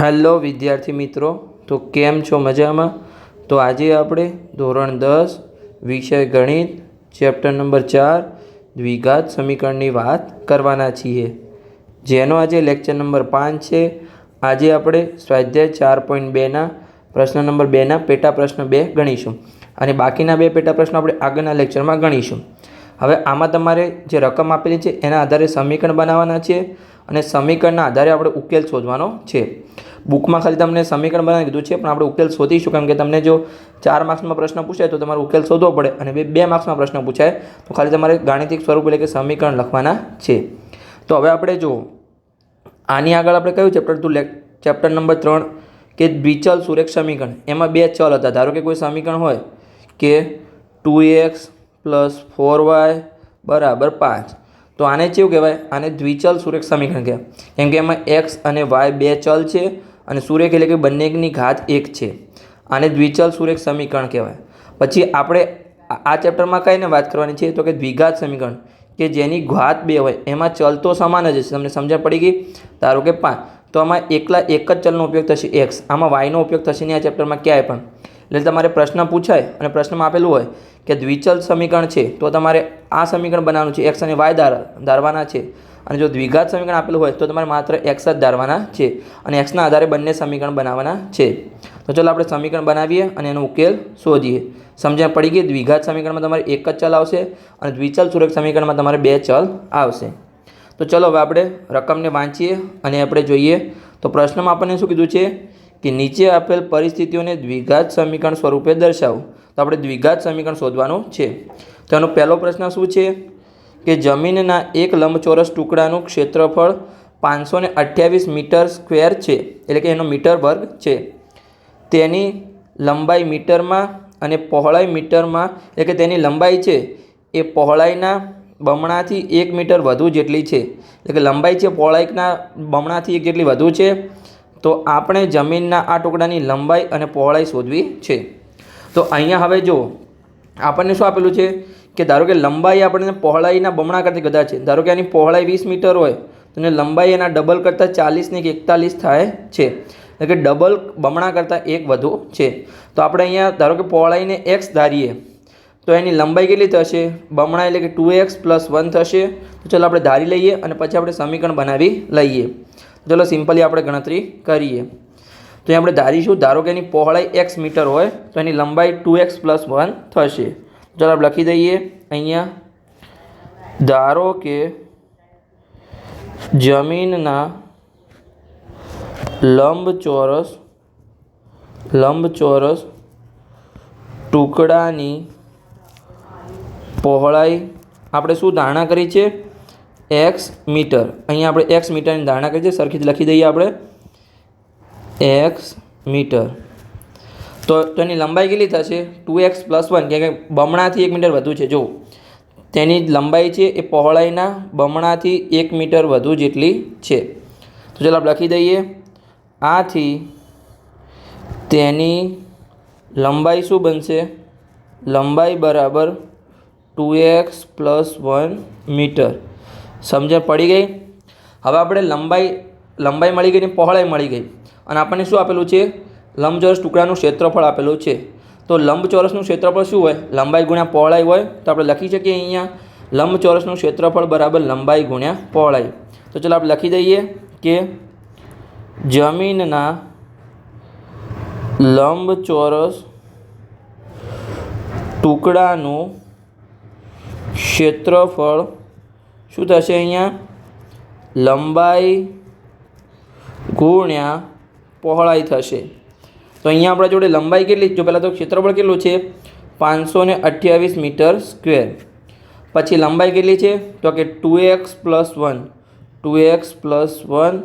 Hello વિદ્યાર્થી મિત્રો, તો કેમ છો મજામાં? તો આજે આપણે ધોરણ દસ, વિષય ગણિત, ચેપ્ટર નંબર ચાર, દ્વિઘાત સમીકરણની વાત કરવાના છીએ. જેનો આજે લેક્ચર નંબર પાંચ છે. આજે આપણે સ્વાધ્યાય ચાર પોઈન્ટ બેના પ્રશ્ન નંબર બેના પેટા પ્રશ્ન બે ગણીશું. અને બાકીના બે પેટા પ્રશ્નો આપણે આગળના લેક્ચરમાં ગણીશું. હવે આમાં તમારે જે રકમ આપેલી છે, એના આધારે સમીકરણ બનાવવાના છે અને સમીકરણના આધારે આપણે ઉકેલ શોધવાનો છે. બુકમાં ખાલી તમને સમીકરણ બનાવી દીધું છે, પણ આપણે ઉકેલ શોધીશું. કેમ કે તમને જો ચાર માર્ક્સમાં પ્રશ્ન પૂછાય તો તમારે ઉકેલ શોધવો પડે અને બે બે માર્ક્સમાં પ્રશ્ન પૂછાય, તો ખાલી તમારે ગાણિતિક સ્વરૂપ એટલે કે સમીકરણ લખવાના છે. તો હવે આપણે જો આની આગળ આપણે કયું ચેપ્ટર હતું ચેપ્ટર નંબર ત્રણ કે દ્વિચલ સુરેખ સમીકરણ. એમાં બે ચલ હતા. ધારો કે કોઈ સમીકરણ હોય કે two X plus four Y બરાબર પાંચ. તો આને કેવું કહેવાય? આને દ્વિચલ સુરેખ સમીકરણ કહેવાય. કેમ કે એમાં એક્સ અને વાય બે ચલ છે. અને સુરેખ એટલે કે બંનેની ઘાત એક છે. આને દ્વિચલ સુરેખ સમીકરણ કહેવાય. પછી આપણે આ ચેપ્ટરમાં કઈને વાત કરવાની છે? તો કે દ્વિઘાત સમીકરણ, કે જેની ઘાત બે હોય, એમાં ચલ તો સમાન જ છે તમને સમજણ પડી ગઈ? ધારો કે પાંચ. તો આમાં એકલા એક જ ચલનો ઉપયોગ થશે, એક્સ. આમાં વાયનો ઉપયોગ થશે નહીં આ ચેપ્ટરમાં ક્યાંય પણ. એટલે તમારે પ્રશ્ન પૂછાય, અને પ્રશ્નમાં આપેલું હોય કે દ્વિચલ સમીકરણ છે, તો તમારે આ સમીકરણ બનાવવાનું છે. એક્સ અને વાય ધાર, ધારવાના છે. અને જો દ્વિઘાત સમીકરણ આપેલું હોય તો તમારે માત્ર એક્સ જ ધારવાના છે અને એક્સના આધારે બંને સમીકરણ બનાવવાના છે. તો ચાલો આપણે સમીકરણ બનાવીએ અને એનો ઉકેલ શોધીએ. સમજણ પડી ગઈ? દ્વિઘાત સમીકરણમાં તમારે એક જ ચલ આવશે અને દ્વિચલ સુરેખ સમીકરણમાં તમારે બે ચલ આવશે. તો ચલો હવે આપણે રકમને વાંચીએ અને આપણે જોઈએ. તો પ્રશ્નમાં આપણને શું કીધું છે? કે નીચે આપેલ પરિસ્થિતિઓને દ્વિઘાત સમીકરણ સ્વરૂપે દર્શાવો. તો આપણે દ્વિઘાત સમીકરણ શોધવાનું છે. તો એનો પહેલો પ્રશ્ન શું છે? કે જમીનના એક લંબચોરસ ટુકડાનું ક્ષેત્રફળ પાંચસો ને અઠ્યાવીસ મીટર સ્ક્વેર છે, એટલે કે એનો મીટર વર્ગ છે. તેની લંબાઈ મીટરમાં અને પહોળાઈ મીટરમાં, એટલે કે તેની લંબાઈ છે, એ પહોળાઈના બમણાથી એક મીટર વધુ જેટલી છે. એટલે કે લંબાઈ છે પહોળાઈના બમણાથી એક જેટલી વધુ છે. તો આપણે જમીનના આ ટુકડાની લંબાઈ અને પહોળાઈ શોધવી છે. તો અહીંયા હવે જો આપણને શું આપેલું છે? કે ધારો કે લંબાઈ આપણને પહોળાઈના બમણા કરતાં કદાચ છે. ધારો કે આની પહોળાઈ વીસ મીટર હોય, તો એને લંબાઈ એના ડબલ કરતાં ચાલીસને કે એકતાલીસ થાય છે. એટલે કે ડબલ બમણા કરતાં એક વધુ છે. તો આપણે અહીંયા ધારો કે પહોળાઈને એક્સ ધારીએ, તો એની લંબાઈ કેટલી થશે? બમણા એટલે કે ટુ એક્સ પ્લસ વન થશે. તો ચાલો આપણે ધારી લઈએ અને પછી આપણે સમીકરણ બનાવી લઈએ. ચલો સિમ્પલી આપણે ગણતરી કરીએ. તો એ આપણે ધારીશું, ધારો કે એની પહોળાઈ એક્સ મીટર હોય, તો એની લંબાઈ ટુ એક્સ પ્લસ વન થશે. ચાલો આપણે લખી દઈએ અહીંયા. ધારો કે જમીનના લંબચોરસ લંબચોરસ ટુકડાની પહોળાઈ આપણે શું ધારણા કરી છે? X metre. અહીંયા આપણે એક્સ મીટરની ધારણા કરી છે. સરખી જ લખી દઈએ આપણે. X metre. તો તો એની લંબાઈ કેટલી થશે? ટુ એક્સ પ્લસ વન કે બમણાથી એક મીટર વધુ છે. જો તેની લંબાઈ છે એ પહોળાઈના બમણાથી એક મીટર વધુ જેટલી છે. તો ચાલો આપણે લખી દઈએ. આથી તેની લંબાઈ શું બનશે? લંબાઈ બરાબર two X plus one metre. સમજણ પડી ગઈ? હવે આપણે લંબાઈ લંબાઈ મળી ગઈ ને પહોળાઈ મળી ગઈ. અને આપણને શું આપેલું છે? લંબચોરસ ટુકડાનું ક્ષેત્રફળ આપેલું છે. તો લંબચોરસનું ક્ષેત્રફળ શું હોય? લંબાઈ ગુણ્યા પહોળાઈ હોય? તો આપણે લખી શકીએ અહીંયા. લંબચોરસનું ક્ષેત્રફળ બરાબર લંબાઈ ગુણ્યા પહોળાઈ. તો ચાલો આપણે લખી દઈએ કે જમીનના લંબચોરસ ટુકડાનું ક્ષેત્રફળ શું થશે અહીંયા? લંબાઈ ગુણ્યા પહોળાઈ થશે. તો અહીંયા આપણા જોડે લંબાઈ કેટલી? જો પહેલાં તો ક્ષેત્રફળ કેટલું છે? પાંચસો ને અઠ્યાવીસ મીટર સ્ક્વેર. પછી લંબાઈ કેટલી છે? તો કે two X plus one. Two X plus one.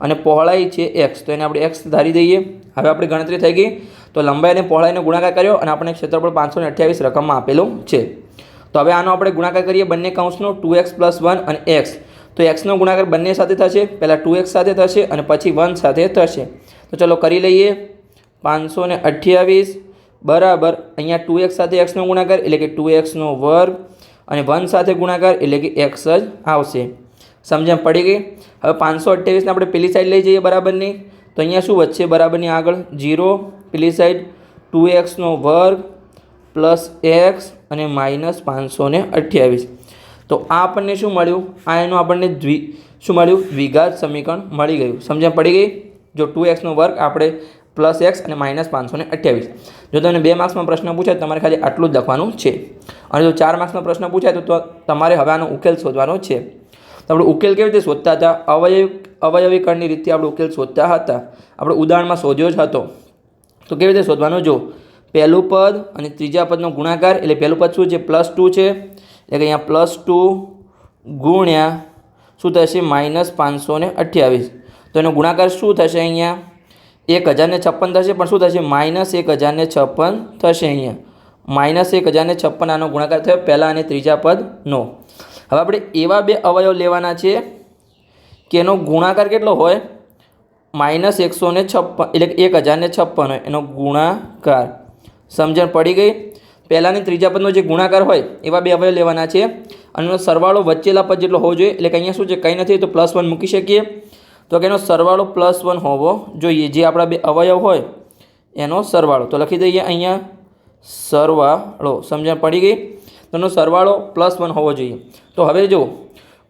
અને પહોળાઈ છે એક્સ. તો એને આપણે એક્સ ધારી દઈએ. હવે આપણી ગણતરી થઈ ગઈ. તો લંબાઈ અને પહોળાઈનો ગુણાકાર કર્યો અને આપણે ક્ષેત્રફળ પાંચસો ને અઠ્યાવીસ રકમમાં આપેલું છે. તો હવે આનો આપણે ગુણાકાર કરીએ બંને કાઉન્સનો ટુ એક્સ પ્લસ વન અને એક્સ. તો એક્સનો ગુણાકાર બંને સાથે થશે. પહેલાં ટુ એક્સ સાથે થશે અને પછી વન સાથે થશે. તો ચલો કરી લઈએ. પાંચસો ને અઠ્યાવીસ બરાબર અહીંયા ટુ એક્સ સાથે એક્સનો ગુણાકાર એટલે કે ટુ એક્સનો વર્ગ અને વન સાથે ગુણાકાર એટલે કે એક્સ જ આવશે. સમજણ પડી ગઈ? હવે પાંચસો અઠ્યાવીસને આપણે પેલી સાઈડ લઈ જઈએ બરાબરની. તો અહીંયા શું વધશે? બરાબરની આગળ જીરો પેલી સાઈડ ટુ એક્સનો વર્ગ પ્લસ એક્સ અને માઇનસ પાંચસો ને અઠ્યાવીસ. તો આ આપણને શું મળ્યું? આ એનું આપણને દ્વિ, શું મળ્યું? દ્વિઘાત સમીકરણ મળી ગયું. સમજણ પડી ગઈ? જો ટુ એક્સનો વર્ગ આપણે પ્લસ એક્સ અને માઇનસ પાંચસો ને અઠ્યાવીસ. જો તમને બે માર્ક્સમાં પ્રશ્ન પૂછાય તો તમારે ખાલી આટલું જ લખવાનું છે. અને જો ચાર માર્ક્સમાં પ્રશ્ન પૂછાય તો તમારે હવે આનો ઉકેલ શોધવાનો છે. તો આપણે ઉકેલ કેવી રીતે શોધતા હતા? અવયવ, અવયવીકરણની રીતે આપણે ઉકેલ શોધતા હતા. આપણે ઉદાહરણમાં શોધ્યો જ હતો. તો કેવી રીતે શોધવાનો? જો પહેલું પદ અને ત્રીજા પદનો ગુણાકાર એટલે પહેલું પદ શું છે? પ્લસ ટુ છે. એટલે કે અહીંયા પ્લસ ટુ ગુણ્યા શું થશે? માઇનસ પાંચસો અઠ્યાવીસ. તો એનો ગુણાકાર શું થશે અહીંયા? એક હજારને છપ્પન થશે, પણ શું થશે? માઇનસ એક હજારને છપ્પન થશે અહીંયા. માઇનસ એક હજારને છપ્પન આનો ગુણાકાર થયો, પહેલાં અને ત્રીજા પદનો હવે આપણે એવા બે અવયવ લેવાના છે કે એનો ગુણાકાર કેટલો હોય? માઇનસ એકસો ને છપ્પન, એટલે એક હજારને છપ્પન હોય, એનો ગુણાકાર. સમજણ પડી ગઈ? પહેલાંની ત્રીજા પદનો જે ગુણાકાર હોય, એવા બે અવયવ લેવાના છે. અને એનો સરવાળો વચ્ચેલા પદ જેટલો હોવો જોઈએ, એટલે કે અહીંયા શું છે, કંઈ નથી, તો પ્લસ વન મૂકી શકીએ. તો કે એનો સરવાળો પ્લસ વન હોવો જોઈએ. જે આપણા બે અવયવ હોય, એનો સરવાળો. તો લખી દઈએ અહીંયા, સરવાળો. સમજણ પડી ગઈ? તો એનો સરવાળો પ્લસ વન હોવો જોઈએ. તો હવે જો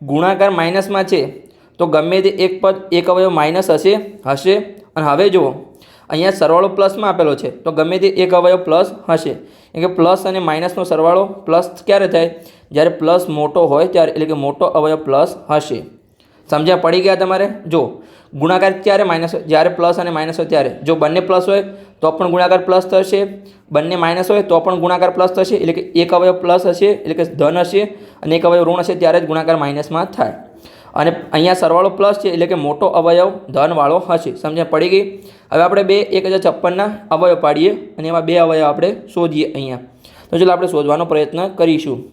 ગુણાકાર માઇનસમાં છે, તો ગમે તે એક પદ, એક અવયવ માઇનસ હશે હશે. અને હવે જુઓ, અહીંયા સરવાળો પ્લસમાં આપેલો છે. તો ગમે તે એક અવયવ પ્લસ હશે. એટલે કે પ્લસ અને માઇનસનો સરવાળો પ્લસ ક્યારે થાય? જ્યારે પ્લસ મોટો હોય ત્યારે, એટલે કે મોટો અવયવ પ્લસ હશે. સમજ્યા? પડી ગયા તમારે? જો, ગુણાકાર ક્યારે માઇનસ જ્યારે પ્લસ અને માઇનસ હોય ત્યારે. જો બંને પ્લસ હોય, તો પણ ગુણાકાર પ્લસ થશે. બંને માઇનસ હોય, તો પણ ગુણાકાર પ્લસ થશે. એટલે કે એક અવયવ પ્લસ હશે, એટલે કે ધન હશે, અને એક અવયવ ઋણ હશે, ત્યારે જ ગુણાકાર માઇનસમાં થાય. અને અહીંયા સરવાળો પ્લસ છે, એટલે કે મોટો અવયવ ધનવાળો હશે. સમજ્યા? પડી ગઈ? હવે આપણે બે, એક હજાર છપ્પનના અવયવ પાડીએ, અને એમાં બે અવયવ આપણે શોધીએ અહીંયા. તો ચાલો, આપણે શોધવાનો પ્રયત્ન કરીશું.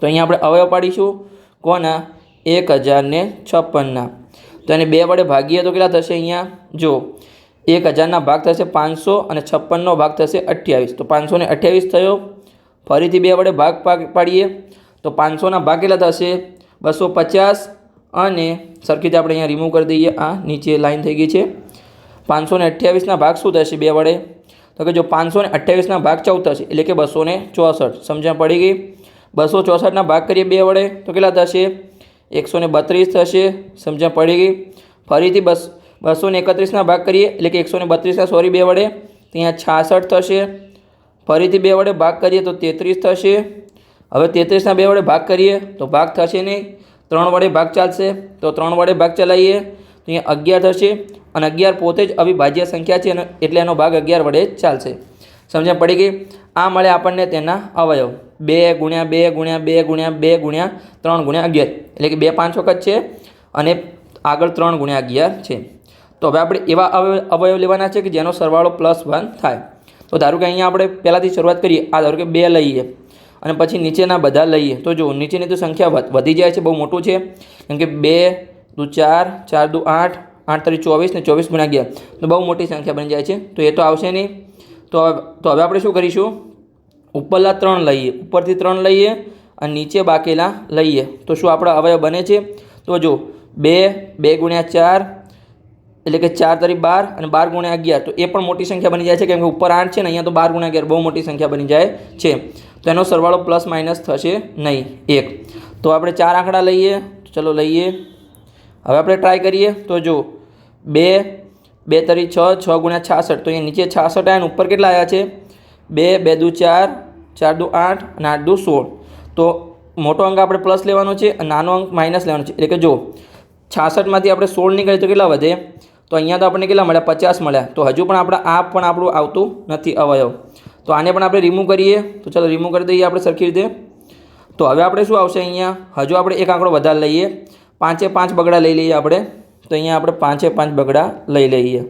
તો અહીંયા આપણે અવયવ પાડીશું. કોના? એક હજારને છપ્પનના. તો એને બે વડે ભાગીએ તો કેટલા થશે અહીંયા? જો, એક હજારના ભાગ થશે પાંચસો અને છપ્પનનો ભાગ થશે અઠ્યાવીસ. તો પાંચસો ને અઠ્યાવીસ થયો. ફરીથી બે વડે ભાગ પાડીએ. તો પાંચસોના ભાગ કેટલા થશે? બસો પચાસ અને સરખી આપણે અહીંયા રિમૂવ કરી દઈએ. આ નીચે લાઈન થઈ ગઈ છે. પાંચસો ને અઠ્યાવીસના ભાગ શું થશે બે વડે? તો કે જો પાંચસો ને અઠ્યાવીસના ભાગ ચૌદ થશે, એટલે કે બસો ને ચોસઠ. સમજણ પડી ગઈ? બસો ચોસઠના ભાગ કરીએ બે વડે, તો કેટલા થશે? એકસો ને બત્રીસ થશે, સમજણ પડી ગઈ. ફરીથી બસ, બસો ને એકત્રીસના ભાગ કરીએ, એટલે કે એકસો ને બત્રીસના સોરી બે વડે. ત્યાં છાસઠ થશે. ફરીથી બે વડે ભાગ કરીએ તો તેત્રીસ થશે. હવે તેત્રીસના બે વડે ભાગ કરીએ, તો ભાગ થશે નહીં. ત્રણ વડે ભાગ ચાલશે, તો ત્રણ વડે ભાગ ચલાવીએ. તો અહીંયા અગિયાર થશે. અને અગિયાર પોતે જ અવિભાજ્ય સંખ્યા છે એટલે એનો ભાગ અગિયાર વડે ચાલશે. સમજણ પડી ગઈ? આ મળે આપણને તેના અવયવ. બે ગુણ્યા બે ગુણ્યા બે ગુણ્યા બે ગુણ્યા ત્રણ ગુણ્યા અગિયાર. એટલે કે બે પાંચ વખત છે અને આગળ ત્રણ ગુણ્યા અગિયાર છે. તો હવે આપણે એવા અવયવ લેવાના છે કે જેનો સરવાળો પ્લસ વન થાય. તો ધારો કે અહીંયા આપણે પહેલાંથી શરૂઆત કરીએ. આ ધારો કે બે લઈએ. અને પછી નીચેના બધા લઈએ. તો જો નીચેની તો સંખ્યા વધ- જાય છે, બહુ મોટું છે. કેમ કે બે, દુ ચાર ચાર દુ આઠ આઠ તરી ચોવીસ ને ચોવીસ ગુણ્યા અગિયાર. તો બહુ મોટી સંખ્યા બની જાય છે. તો એ તો આવશે નહીં. તો હવે તો હવે આપણે શું કરીશું? ઉપરલા ત્રણ લઈએ. ઉપરથી ત્રણ લઈએ અને નીચે બાકીના લઈએ. તો શું આપણા અવયવ બને છે? તો જો, બે બે ગુણ્યા ચાર, એટલે કે ચાર તરી બાર અને બાર ગુણ્યા અગિયાર. તો એ પણ મોટી સંખ્યા બની જાય છે કેમ કે ઉપર આઠ છે ને, અહીંયા તો બાર ગુણ્યા અગિયાર બહુ મોટી સંખ્યા બની જાય છે. તો એનો સરવાળો પ્લસ માઇનસ થશે નહીં. એક. તો આપણે ચાર આંકડા લઈએ. ચલો લઈએ. હવે આપણે ટ્રાય કરીએ. તો જો, બે બે તરી છ છ ગુણ્યા છાસઠ. તો અહીંયા નીચે છાસઠ આવ્યા ઉપર કેટલા આવ્યા છે? બે બે દુ ચાર ચાર દુ આઠ અને આઠ દુ સોળ. તો મોટો અંક આપણે પ્લસ લેવાનો છે અને નાનો અંક માઇનસ લેવાનો છે. એટલે કે જો છાસઠમાંથી આપણે સોળ નીકળે તો કેટલા વધે? તો અહીંયા તો આપણને કેટલા મળ્યા? પચાસ મળ્યા. તો હજુ પણ આપણે આ પણ આપણું આવતું નથી અવયવ. તો આને પણ આપણે રિમૂવ કરીએ. તો ચાલો રિમૂવ કરી દઈએ આપણે સરખી રીતે. તો હવે આપણે શું આવશે અહીંયા? હજુ આપણે એક આંકડો વધારે લઈએ. પાંચે પાંચ બગડા લઈ લઈએ આપણે. તો અહીંયા આપણે પાંચે પાંચ બગડા લઈ લઈએ.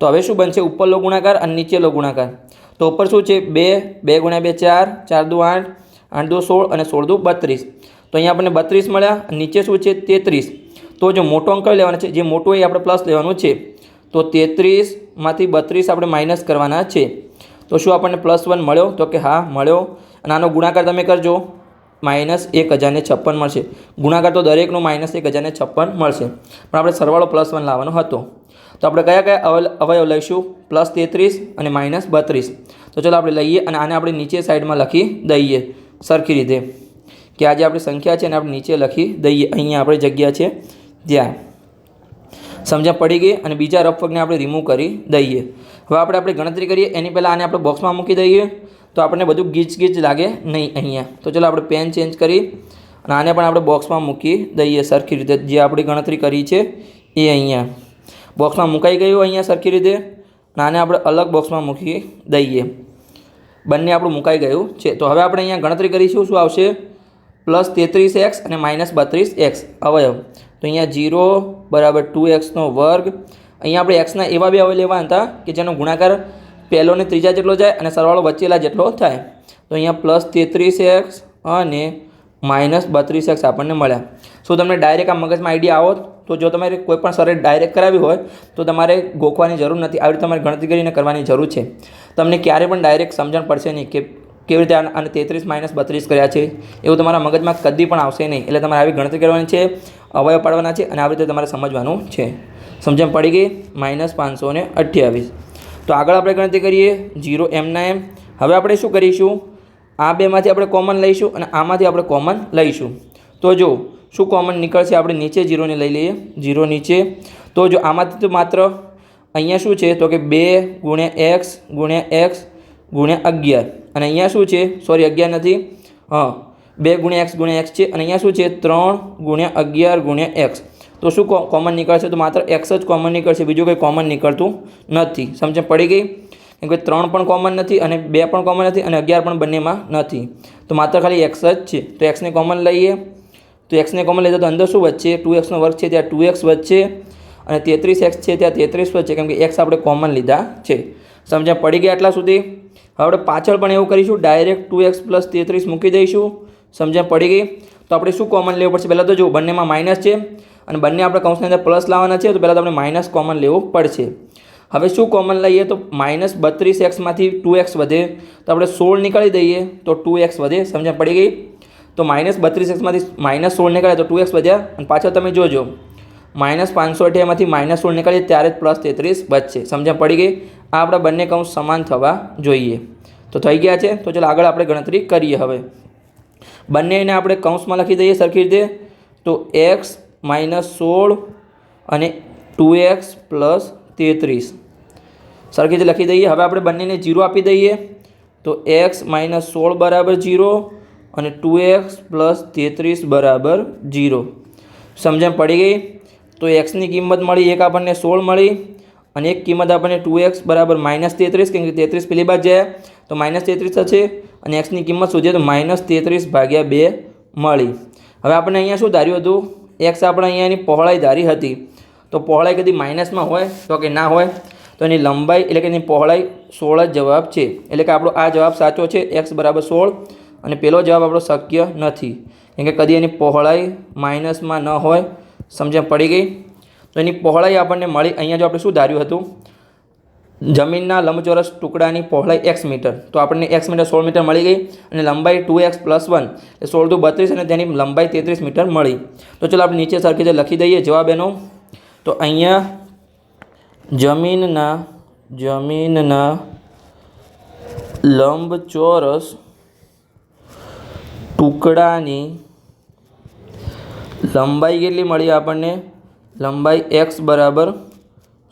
તો હવે શું બનશે? ઉપરનો ગુણાકાર અને નીચેનો ગુણાકાર. તો ઉપર શું છે? બે બે ગુણ્યા બે, ચાર. ચાર દુ આઠ આઠ દુ સોળ અને સોળ દુ બત્રીસ. તો અહીંયા આપણને બત્રીસ મળ્યા નીચે શું છે? તેત્રીસ. તો જો મોટો અંક કયો લેવાનો છે? જે મોટો એ આપણે પ્લસ લેવાનું છે. તો તેત્રીસમાંથી બત્રીસ આપણે માઇનસ કરવાના છે. તો શું આપણને પ્લસ વન મળ્યો? તો કે હા, મળ્યો. અને આનો ગુણાકાર તમે કરજો. માઇનસ એક હજારને છપ્પન મળશે. ગુણાકાર તો દરેકનો માઇનસ એક હજારને છપ્પન મળશે. પણ આપણે સરવાળો પ્લસ વન લાવવાનો હતો. તો આપણે કયા કયા અવય અવયવ લઈશું? પ્લસ તેત્રીસ અને માઇનસ બત્રીસ. તો ચલો આપણે લઈએ અને આને આપણે નીચે સાઈડમાં લખી દઈએ સરખી રીતે. કે આજે આપણી સંખ્યા છે અને આપણે નીચે લખી દઈએ. અહીંયા આપણી જગ્યા છે જ્યાં સમજણ પડી ગઈ? અને બીજા રફવર્કને આપણે રિમૂવ કરી દઈએ. હવે આપણે આપણે ગણતરી કરીએ. એની પહેલાં આને આપણે બોક્સમાં મૂકી દઈએ. તો આપણને બધું ગીચ ગીચ લાગે નહીં અહીંયા. તો ચલો આપણે પેન ચેન્જ કરી અને આને પણ આપણે બોક્સમાં મૂકી દઈએ સરખી રીતે. જે આપણી ગણતરી કરી છે એ અહીંયા. બોક્સમાં મુકાઈ ગયું અહીંયા સરખી રીતે અને આપણે અલગ બોક્સમાં મૂકી દઈએ. બંને આપણું મુકાઈ ગયું છે. તો હવે આપણે અહીંયા ગણતરી કરીશું શું આવશે? પ્લસ તેત્રીસ એક્સ અને માઇનસ બત્રીસ એક્સ અવયવ. તો અહીંયા જીરો બરાબર ટુ એક્સનો વર્ગ. અહીંયા આપણે એક્સના એવા બે અવયવ લેવા હતા કે જેનો ગુણાકાર પહેલો ને ત્રીજા જેટલો જાય અને સરવાળો વચ્ચેલા જેટલો થાય. તો અહીંયા પ્લસ તેત્રીસ એક્સ અને માઇનસ બત્રીસ એક્સ આપણને મળ્યા. શું તમને ડાયરેક્ટ આ મગજમાં આઈડિયા આવો? તો જો તમારે કોઈ પણ સરે ડાયરેક્ટ કરાવી હોય, તો તમારે ગોખવાની જરૂર નથી. આવી રીતે તમારે ગણતરી કરીને કરવાની જરૂર છે. તમને ક્યારે પણ ડાયરેક્ટ સમજણ પડશે નહીં કે કેવી રીતે અને તેત્રીસ માઇનસ બત્રીસ કર્યા છે. એવું તમારા મગજમાં કદી પણ આવશે નહીં. એટલે તમારે આવી ગણતરી કરવાની છે, અવયવ પાડવાના છે અને આવી રીતે તમારે સમજવાનું છે. સમજણ પડી ગઈ? માઇનસ પાંચસો ને અઠ્યાવીસ. તો આગળ આપણે ગણતરી કરીએ. જીરો એમના એમ. હવે આપણે શું કરીશું? આ બેમાંથી આપણે કોમન લઈશું અને આમાંથી આપણે કોમન લઈશું. તો જો, શું કોમન નીકળશે? આપણે નીચે જીરોને લઈ લઈએ. જીરો નીચે. તો જો, આમાંથી તો માત્ર અહીંયા શું છે? તો કે બે ગુણ્યા એક્સ ગુણ્યા એક્સ ગુણ્યા અગિયાર. અને અહીંયા શું છે? સોરી, અગિયાર નથી. હા, બે ગુણ્યા એક્સ ગુણ્યા એક્સ છે. અને અહીંયા શું છે? ત્રણ ગુણ્યા અગિયાર ગુણ્યા એક્સ. તો શું કોમન નીકળશે? તો માત્ર એક્સ જ કોમન નીકળશે, બીજું કંઈ કોમન નીકળતું નથી. સમજણ પડી ગઈ? કેમ કે ત્રણ પણ કોમન નથી અને બે પણ કોમન નથી અને અગિયાર પણ બંનેમાં નથી. તો માત્ર ખાલી એક્સ જ છે. તો એક્સને કોમન લઈએ. તો એક્સને કોમન લઈએ તો અંદર શું વચ્ચે ટુ એક્સનો વર્ગ છે ત્યાં ટુ એક્સ વચ્ચે અને તેત્રીસ એક્સ છે ત્યાં તેત્રીસ વચ્ચે કેમ કે એક્સ આપણે કોમન લીધા છે. સમજણ પડી ગયા આટલા સુધી? હવે આપણે પાછળ પણ એવું કરીશું. ડાયરેક્ટ ટુ એક્સ પ્લસ તેત્રીસ મૂકી દઈશું. સમજણ પડી ગઈ? તો આપણે શું કોમન લેવું પડશે? પહેલાં તો જો બંનેમાં માઇનસ છે અને બંને આપણે કૌંસની અંદર પ્લસ લાવવાના છે, તો પહેલાં તો આપણે માઇનસ કોમન લેવું પડશે. હવે શું કોમન લઈએ? તો માઇનસ બત્રીસ એક્સમાંથી ટુ એક્સ વધે. તો આપણે સોળ નીકાળી દઈએ, તો ટુ એક્સ વધે. સમજણ પડી ગઈ? તો માઇનસ બત્રીસ એક્સમાંથી માઇનસ સોળ નીકળે, તો ટુ એક્સ વધ્યા. અને પાછળ તમે જોજો માઇનસ પાંચસો અઠ્યામાંથી માઇનસ સોળ નીકળીએ, ત્યારે જ પ્લસ તેત્રીસ બચશે સમજણ પડી ગઈ? આ આપણા બંને કૌંસ સમાન થવા જોઈએ. તો થઈ ગયા છે? તો ચાલો આગળ આપણે ગણતરી કરીએ હવે. બંનેને આપણે કૌંસમાં લખી દઈએ સરખી રીતે. તો એક્સ માઇનસ સોળ અને ટુ એક્સ પ્લસ તેત્રીસ. સરખી રીતે લખી દઈએ. હવે આપણે બંનેને જીરો આપી દઈએ. તો એક્સ માઇનસ સોળ બરાબર જીરો અને ટુ એક્સ પ્લસ તેત્રીસ બરાબર જીરો. સમજણ પડી ગઈ? તો એક્સની કિંમત મળી, એક આપણને સોળ મળી અને એક કિંમત આપણને ટુ એક્સ બરાબર માઇનસ તેત્રીસ, કેમ કે તેત્રીસ પેલી બાદ જાય. તો માઇનસ તેત્રીસ થશે. અને એક્સની કિંમત શોધીએ તો માઇનસ તેત્રીસ ભાગ્યા બે મળી. હવે આપણે અહીંયા શું ધાર્યું હતું? એક્સ આપણે અહીંયાની પહોળાઈ ધારી હતી. તો પહોળાઈ કદી માઇનસમાં હોય? તો કે ના હોય? તો એની લંબાઈ એટલે કે એની પહોળાઈ સોળ જ જવાબ છે. એટલે કે આપણો આ જવાબ સાચો છે એક્સ બરાબર સોળ. અને પેલો જવાબ આપણો શક્ય નથી. કેમ કે કદી એની પહોળાઈ માઇનસમાં ન હોય. સમજણ પડી ગઈ? તો એની પહોળાઈ આપણને મળી. અહીંયા જો આપણે શું ધાર્યું હતું? જમીનના લંબચોરસ ટુકડાની પહોળાઈ એક્સ મીટર. તો આપણને એક્સ મીટર સોળ મીટર મળી ગઈ અને લંબાઈ ટુ એક્સ પ્લસ વન એ સોળ ટુ બત્રીસ અને તેની લંબાઈ તેત્રીસ મીટર મળી. તો ચલો આપણે નીચે સરખી રીતે લખી દઈએ જવાબ એનો. તો અહીંયા જમીનના જમીનના લંબચોરસ ટુકડાની લંબાઈ કેટલી મળી આપણને? લંબાઈ એક્સ બરાબર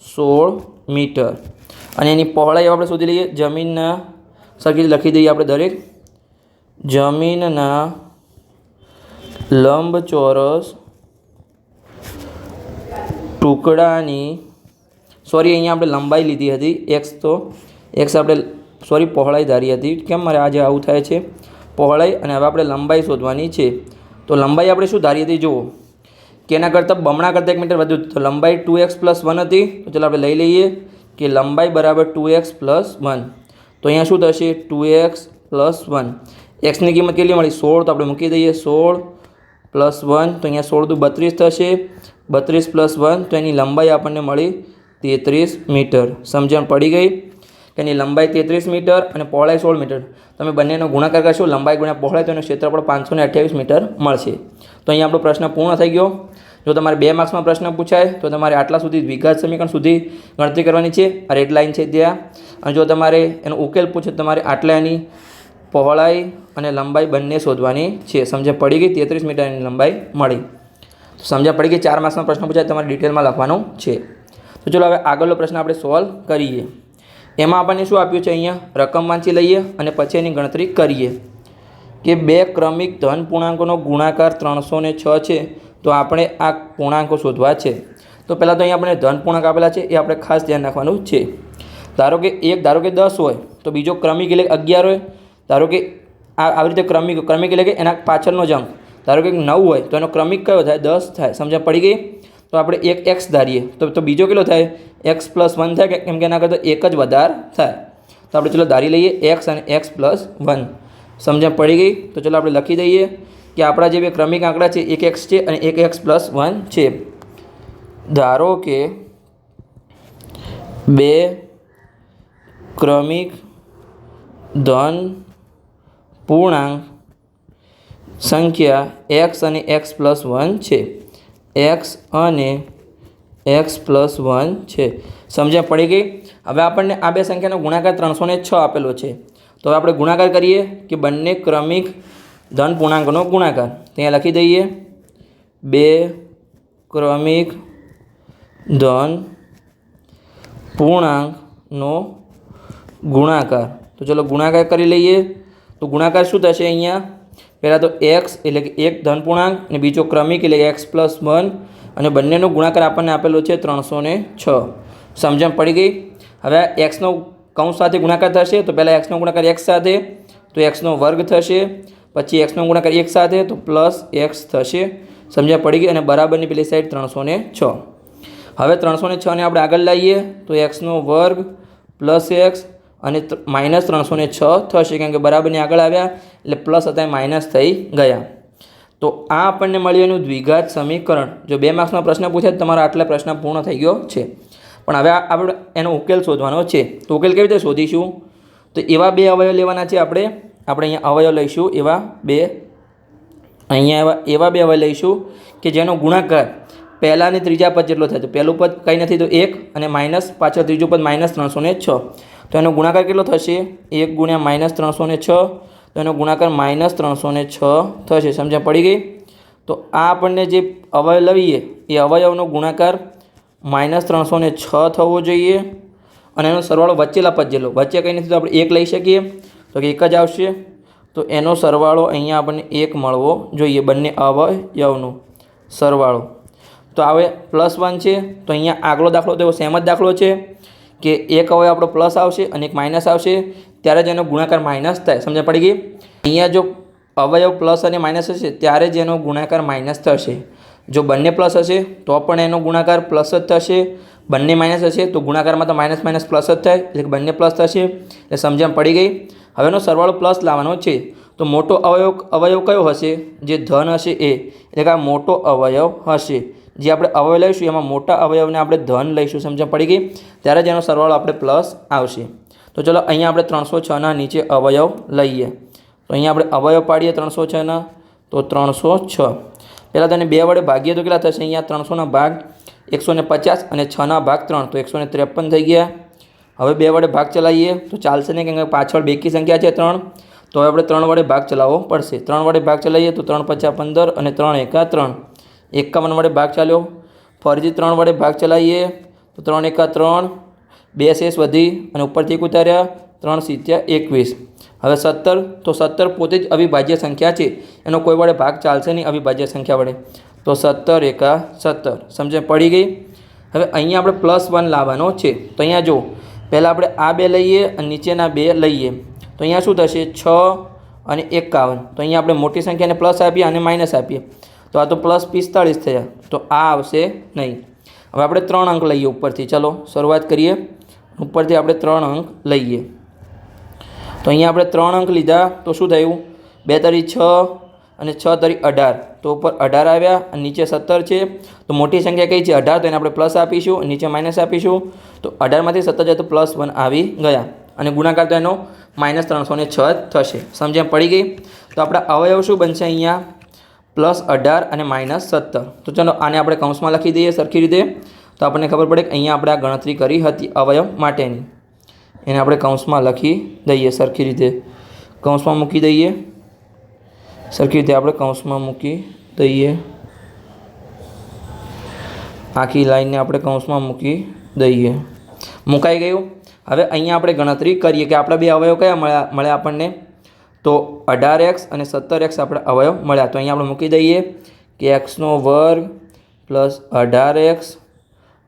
સોળ મીટર. અને એની પહોળાઈ આપણે શોધી લઈએ. જમીનના સરખી લખી દઈએ આપણે દરેક. જમીનના લંબચોરસ ટુકડાની સોરી અહીંયા આપણે લંબાઈ લીધી હતી. એક્સ તો એક્સ આપણે સોરી પહોળાઈ ધારી હતી. કેમ મારે આજે આવું થાય છે? પહોળાઈ અને હવે આપણે લંબાઈ શોધવાની છે. તો લંબાઈ આપણે શું ધારી હતી? જુઓ. કે એના કરતાં બમણા કરતાં એક મીટર વધુ. તો લંબાઈ ટુ એક્સ પ્લસ વન હતી. તો ચાલો આપણે લઈ લઈએ. કે લંબાઈ બરાબર ટુ એક્સ પ્લસ વન. તો અહીંયા શું થશે? Two X plus one. એક્સની કિંમત કેટલી મળી? સોળ. તો આપણે મૂકી દઈએ સોળ પ્લસ વન. તો અહીંયા સોળ દુ બત્રીસ થશે. બત્રીસ પ્લસ વન. તો એની લંબાઈ આપણને મળી તેત્રીસ મીટર. સમજણ પડી ગઈ? એની લંબાઈ તેત્રીસ મીટર અને પહોળાઈ સોળ મીટર. તમે બંનેનો ગુણાકાર કરશો. લંબાઈ ગુણ્યા પહોળાઈ તો એનું ક્ષેત્રફળ પાંચસો મીટર મળશે. તો અહીંયા આપણો પ્રશ્ન પૂર્ણ થઈ ગયો. જો તમારે બે માર્ક્સમાં પ્રશ્ન પૂછાય, તો તમારે આટલા સુધી દ્વિઘાત સમીકરણ સુધી ગણતરી કરવાની છે. આ રેડ લાઇન છે ત્યાં. અને જો તમારે એનો ઉકેલ પૂછે તમારે આટલાની પહોળાઈ અને લંબાઈ બંને શોધવાની છે. સમજે પડી ગઈ? તેત્રીસ મીટરની લંબાઈ મળી. તો સમજણ પડી ગઈ? ચાર માર્ક્સનો પ્રશ્ન પૂછાય તમારે ડિટેલમાં લખવાનું છે. તો ચલો હવે આગળનો પ્રશ્ન આપણે સોલ્વ કરીએ. એમાં આપણને શું આપ્યું છે અહીંયા? રકમ વાંચી લઈએ અને પછી એની ગણતરી કરીએ. કે બે ક્રમિક ધન પૂર્ણાંકોનો ગુણાકાર ત્રણસો ને છ છે. તો આપણે આ પૂર્ણાંકો શોધવા છે. તો પહેલાં તો અહીંયા આપણે ધન પૂર્ણાંક આપેલા છે, એ આપણે ખાસ ધ્યાન રાખવાનું છે. ધારો કે એક, ધારો કે દસ હોય, તો બીજો ક્રમિક એટલે અગિયાર હોય, ધારો કે આ, આવી રીતે ક્રમિક ક્રમિક એટલે કે એના પાછળનો જ ધારો કે નવ હોય, તો એનો ક્રમિક કયો થાય? દસ થાય. સમજણ પડી ગઈ? તો આપણે એક એક્સ ધારીએ. તો તો બીજો કેટલો થાય? એક્સ પ્લસ વન થાય, કેમ કે એના કરતાં એક જ વધારે થાય. તો આપણે ચલો ધારી લઈએ એક્સ અને એક્સ પ્લસ વન સમજણ પડી ગઈ? તો ચલો આપણે લખી દઈએ. કે આપણા જે બે ક્રમિક આંકડા છે, એક એક્સ છે અને એક એક્સ પ્લસ વન છે. ધારો કે બે ક્રમિક ધન પૂર્ણાંક સંખ્યા એક્સ અને એક્સ પ્લસ વન છે. એક્સ અને એક્સ પ્લસ વન છે. સમજણ પડી ગઈ? હવે આપણને આ બે સંખ્યાનો ગુણાકાર ત્રણસો ને છ આપેલો છે. તો હવે આપણે ગુણાકાર કરીએ કે બંને ક્રમિક ધન પૂર્ણાંકનો ગુણાકાર. ત્યાં લખી દઈએ, બે ક્રમિક ધન પૂર્ણાંકનો ગુણાકાર. તો ચલો ગુણાકાર કરી લઈએ. તો ગુણાકાર શું થશે અહીંયા? પહેલાં તો એક્સ એટલે કે એક ધન પૂર્ણાંક અને બીજો ક્રમિક એટલે એક્સ પ્લસ વન અને બંનેનો ગુણાકાર આપણને આપેલો છે ત્રણસો ને છ. સમજણ પડી ગઈ? હવે એક્સનો કૌંસ સાથે ગુણાકાર થશે, તો પહેલાં એક્સનો ગુણાકાર એક્સ સાથે, તો એક્સનો વર્ગ થશે. પછી એક્સનો ગુણાકાર એક સાથે તો પ્લસ એક્સ થશે. સમજ્યા પડી ગઈ અને બરાબરની પેલી સાઈડ ત્રણસો ને છ. હવે ત્રણસો ને છને આપણે આગળ લાવીએ તો એક્સનો વર્ગ પ્લસ એક્સ અને માઇનસ ત્રણસો છ થશે કારણ કે બરાબરની આગળ આવ્યા એટલે પ્લસ હતા માઇનસ થઈ ગયા. તો આ આપણને મળ્યું એનું દ્વિઘાત સમીકરણ. જો બે માર્ક્સનો પ્રશ્ન પૂછે તમારો આટલા પ્રશ્ન પૂર્ણ થઈ ગયો છે. પણ હવે આપણે એનો ઉકેલ શોધવાનો છે. તો ઉકેલ કેવી રીતે શોધીશું? તો એવા બે અવયવ લેવાના છે આપણે. આપણે અહીંયા અવયવ લઈશું, એવા બે. અહીંયા એવા એવા બે અવયવ લઈશું કે જેનો ગુણાકાર પહેલા અને ત્રીજા પદ જેટલો થાય. તો પહેલું પદ કંઈ નથી, તો એક અને માઇનસ, પાછળ ત્રીજું પદ માઇનસ ત્રણસો ને છ. તો એનો ગુણાકાર કેટલો થશે? એક ગુણ્યા માઇનસ ત્રણસો ને છ. તો એનો ગુણાકાર માઇનસ ત્રણસો ને છ થશે. સમજણ પડી ગઈ? તો આ આપણને જે અવયવ લઈએ, એ અવયવનો ગુણાકાર માઇનસ ત્રણસો ને છ થવો જોઈએ. અને એનો સરવાળો વચ્ચેલા પદ જેટલો. વચ્ચે કંઈ નથી, તો આપણે એક લઈ શકીએ. તો કે એક જ આવશે. તો એનો સરવાળો અહીંયા આપણને એક મળવો જોઈએ, બંને અવયવનો સરવાળો. તો હવે પ્લસ વન છે. તો અહીંયા આગલો દાખલો તો એવો સેમ જ દાખલો છે કે એક અવયવ આપણો પ્લસ આવશે અને એક માઇનસ આવશે. ત્યારે જ એનો ગુણાકાર માઇનસ થાય. સમજણ પડી ગઈ? અહીંયા જો અવયવ પ્લસ અને માઇનસ હશે, ત્યારે જ એનો ગુણાકાર માઇનસ થશે. જો બંને પ્લસ હશે, તો પણ એનો ગુણાકાર પ્લસ જ થશે. બંને માઇનસ હશે, તો ગુણાકારમાં તો માઇનસ માઇનસ પ્લસ જ થાય. એટલે બંને પ્લસ થશે. એટલે સમજણ પડી ગઈ? હવેનો સરવાળો પ્લસ લાવવાનો છે. તો મોટો અવયવ અવયવ કયો હશે? જે ધન હશે એ. એટલે કે આ મોટો અવયવ હશે. જે આપણે અવયવ લઈશું, એમાં મોટા અવયવને આપણે ધન લઈશું, સમજણ પડી ગઈ? ત્યારે જ એનો સરવાળો આપણે પ્લસ આવશે. તો ચલો અહીંયા આપણે ત્રણસો છના નીચે અવયવ લઈએ. તો અહીંયા આપણે અવયવ પાડીએ ત્રણસો છના તો ત્રણસો છ. પહેલાં તેને બે વડે ભાગીએ તો કેટલા થશે? અહીંયા ત્રણસોના ભાગ, એકસો ને પચાસ અને છના ભાગ ત્રણ. તો એકસો ત્રેપન થઈ ગયા. હવે બે વડે ભાગ ચલાવીએ. તો ચાલશે નહીં કેમ કે પાછળ બેકી સંખ્યા છે ત્રણ. તો હવે આપણે ત્રણ વડે ભાગ ચલાવવો પડશે. ત્રણ વડે ભાગ ચલાવીએ તો ત્રણ પચાસ પંદર અને ત્રણ એકા ત્રણ. એકાવન વડે ભાગ ચાલ્યો. ફરીથી ત્રણ વડે ભાગ ચલાવીએ તો ત્રણ એકા ત્રણ. બે શેષ વધી અને ઉપરથી એક ઉતાર્યા. ત્રણ સિત્યા એકવીસ. હવે સત્તર. તો સત્તર પોતે જ અવિભાજ્ય સંખ્યા છે. એનો કોઈ વડે ભાગ ચાલશે નહીં અવિભાજ્ય સંખ્યા વડે. તો સત્તર એકા સત્તર. સમજણ પડી ગઈ? હવે અહીંયા આપણે પ્લસ વન લાવવાનો છે. તો અહીંયા જો પહેલાં આપણે આ બે લઈએ અને નીચેના બે લઈએ. તો અહીંયા શું થશે? છ અને એકાવન. તો અહીંયા આપણે મોટી સંખ્યાને પ્લસ આપીએ અને માઇનસ આપીએ. તો આ તો પ્લસ પિસ્તાળીસ થયા. તો આ આવશે નહીં. હવે આપણે ત્રણ અંક લઈએ ઉપરથી. ચલો, શરૂઆત કરીએ. ઉપરથી આપણે ત્રણ અંક લઈએ. તો અહીંયા આપણે ત્રણ અંક લીધા. તો શું થયું? બે તરી છ અને છ તરી અઢાર. તો ઉપર અઢાર આવ્યા અને નીચે સત્તર છે. તો મોટી સંખ્યા કઈ છે? અઢાર. તો એને આપણે પ્લસ આપીશું નીચે માઇનસ આપીશું. તો અઢારમાંથી સત્તર જાય તો પ્લસ વન આવી ગયા. અને ગુણાકાર તો એનો માઇનસ ત્રણસો છ થશે. સમજણ પડી ગઈ? તો આપણા અવયવ શું બનશે અહીંયા? પ્લસ અઢાર અને માઇનસ સત્તર. તો ચાલો આને આપણે કૌંસમાં લખી દઈએ, સરખી રીતે. તો આપણને ખબર પડે કે અહીંયા આપણે આ ગણતરી કરી હતી અવયવ માટેની. એને આપણે કૌંસમાં લખી દઈએ, સરખી રીતે. કૌંસમાં મૂકી દઈએ. સરખી રીતે આપણે કૌંસમાં મૂકી દઈએ. આખી લાઈનને આપણે કૌંસમાં મૂકી દઈએ. મુકાઈ ગયું. હવે અહીંયા આપણે ગણતરી કરીએ કે આપણા બે અવયવ કયા મળ્યા મળ્યા આપણને? તો અઢાર એક્સ અને સત્તર એક્સ આપણે અવયવ મળ્યા. તો અહીંયા આપણે મૂકી દઈએ કે એક્સનો વર્ગ પ્લસ અઢાર એક્સ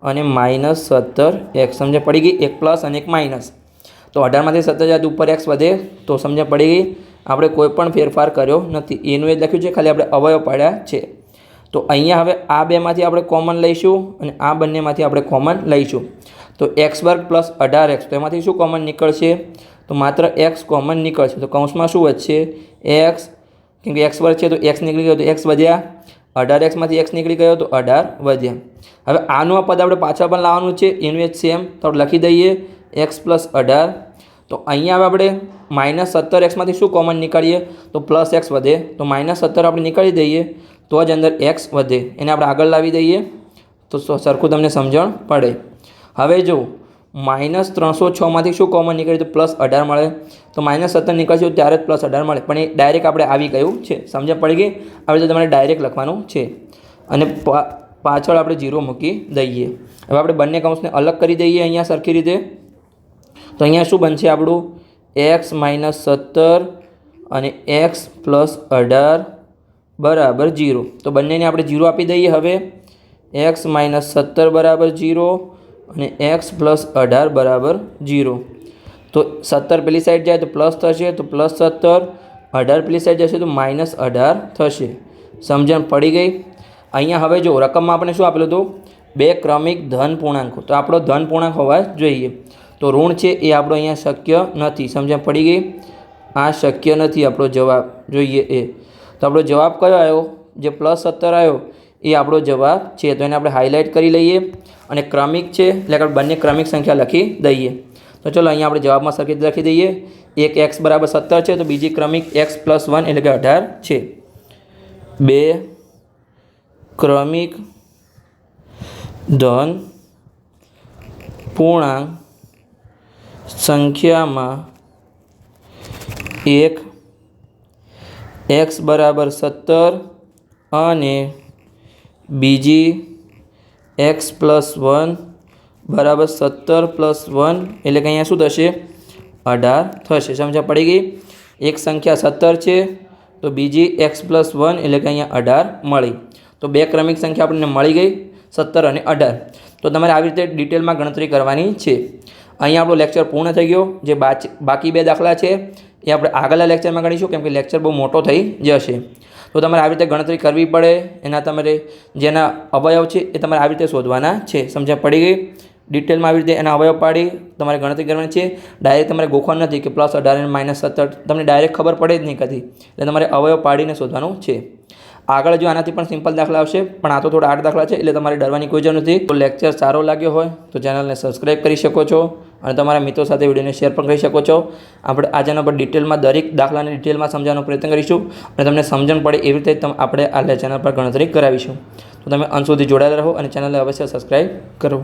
અને માઇનસ સત્તર એક્સ. સમજે પડી ગઈ? એક પ્લસ અને એક માઇનસ તો અઢારમાંથી સત્તર જાત ઉપર એક્સ વધે તો સમજે પડી ગઈ? આપણે કોઈ પણ ફેરફાર કર્યો નથી. એનું એ લખ્યું છે, ખાલી આપણે અવયવ પાડ્યા છે. તો અહીંયા હવે આ બેમાંથી આપણે કોમન લઈશું અને આ બંનેમાંથી આપણે કોમન લઈશું. તો એક્સ વર્ગ પ્લસ અઢાર એક્સ તો એમાંથી શું કોમન નીકળશે? તો માત્ર એક્સ કોમન નીકળશે. તો કૌંસમાં શું વધશે? એક્સ કેમ કે એક્સ વર્ગ છે તો એક્સ નીકળી ગયો તો એક્સ વધ્યા. અઢાર એક્સમાંથી એક્સ નીકળી ગયો તો અઢાર વધ્યા. હવે આનું આ પદ આપણે પાછળ પણ લાવવાનું છે, એનું એ સેમ તો લખી દઈએ એક્સ પ્લસ અઢાર તો અહીંયા હવે આપણે માઇનસ સત્તર એક્સમાંથી શું કોમન નીકળીએ? તો પ્લસ એક્સ વધે. તો માઇનસ સત્તર આપણે નીકળી દઈએ, તો જ અંદર એક્સ વધે. એને આપણે આગળ લાવી દઈએ. તો સરખું તમને સમજણ પડે. હવે જો માઇનસ ત્રણસો છમાંથી શું કોમન નીકળે? તો પ્લસ અઢાર મળે. તો માઇનસ સત્તર નીકળશે ત્યારે જ પ્લસ અઢાર મળે. પણ એ ડાયરેક્ટ આપણે આવી ગયું છે. સમજણ પડી ગઈ? હવે તો તમારે ડાયરેક્ટ લખવાનું છે. અને પાછળ આપણે જીરો મૂકી દઈએ. હવે આપણે બંને કૌંસને અલગ કરી દઈએ અહીંયા સરખી રીતે. તો અહીંયા શું બનશે આપણું? એક્સ માઇનસ સત્તર અને એક્સ પ્લસ અઢાર બરાબર જીરો તો બંનેને આપણે જીરો આપી દઈએ હવે. એક્સ માઇનસ સત્તર બરાબર જીરો અને એક્સ પ્લસ અઢાર બરાબર જીરો તો સત્તર પેલી સાઈડ જાય તો પ્લસ થશે, તો પ્લસ સત્તર. અઢાર પેલી સાઈડ જશે તો માઇનસ અઢાર થશે. સમજણ પડી ગઈ? અહીંયા હવે જો રકમમાં આપણે શું આપેલું હતું? બે ક્રમિક ધન પૂર્ણાંકો. તો આપણો ધન પૂર્ણાંક હોવા જોઈએ. તો ઋણ છે એ આપણો અહીંયા શક્ય નથી. સમજણ પડી ગઈ? આ શક્ય નથી આપણો જવાબ. જોઈએ એ. તો આપણો જવાબ કયો આવ્યો? જે પ્લસ સત્તર આવ્યો, એ આપણો જવાબ છે. તો એને આપણે હાઇલાઇટ કરી લઈએ. અને ક્રમિક છે, એટલે આપણે બંને ક્રમિક સંખ્યા લખી દઈએ. તો ચલો, અહીંયા આપણે જવાબમાં સરખી લખી દઈએ. એક એક્સ બરાબર સત્તર છે, તો બીજી ક્રમિક એક્સ પ્લસ વન એટલે કે અઢાર છે. બે, ક્રમિક ધન પૂર્ણાંક સંખ્યામાં એક એક્સ બરાબર સત્તર અને બીજી એક્સ પ્લસ વન બરાબર સત્તર પ્લસ વન એટલે કે અહીંયા શું થશે? અઢાર થશે. સમજ્યા પડી ગઈ? એક સંખ્યા સત્તર છે, તો બીજી એક્સ પ્લસ વન એટલે કે અહીંયા અઢાર મળી. તો બે ક્રમિક સંખ્યા આપણને મળી ગઈ, સત્તર અને અઢાર. તો તમારે આવી રીતે ડિટેલમાં ગણતરી કરવાની છે. અહીંયા આપણો લેક્ચર પૂર્ણ થઈ ગયો. જે બાકી બે દાખલા છે, એ આપણે આગળના લેક્ચરમાં ગણીશું, કેમ કે લેક્ચર બહુ મોટો થઈ જશે. તો તમારે આવી રીતે ગણતરી કરવી પડે, એના તમારે જેના અવયવ છે, એ તમારે આવી રીતે શોધવાના છે. સમજણ પડી ગઈ? ડિટેલમાં આવી રીતે એના અવયવ પાડી, તમારે ગણતરી કરવાની છે. ડાયરેક્ટ તમારે ગોખવાનું નથી કે પ્લસ, અઢાર અને માઇનસ સત્તર. તમને ડાયરેક્ટ ખબર પડે જ નહીં કદી. એટલે તમારે અવયવ પાડીને શોધવાનું છે. આગળ જો આનાથી પણ સિમ્પલ દાખલા આવશે, પણ આ તો થોડા આઠ દાખલા છે, એટલે તમારે ડરવાની કોઈ જરૂર નથી. તો લેક્ચર સારો લાગ્યો હોય, તો ચેનલને સબસ્ક્રાઈબ કરી શકો છો. અને તમારા મિત્રો સાથે વિડીયોને શેર પણ કરી શકો છો. આપણે આ ચેનલ પર ડિટેલમાં, દરેક દાખલાને ડિટેલમાં સમજાવવાનો પ્રયત્ન કરીશું અને તમને સમજણ પડે એવી રીતે આપણે આ ચેનલ પર ગણતરી કરાવીશું. તો તમે અંત સુધી જોડાયેલા રહો અને ચેનલને અવશ્ય સબસ્ક્રાઈબ કરો.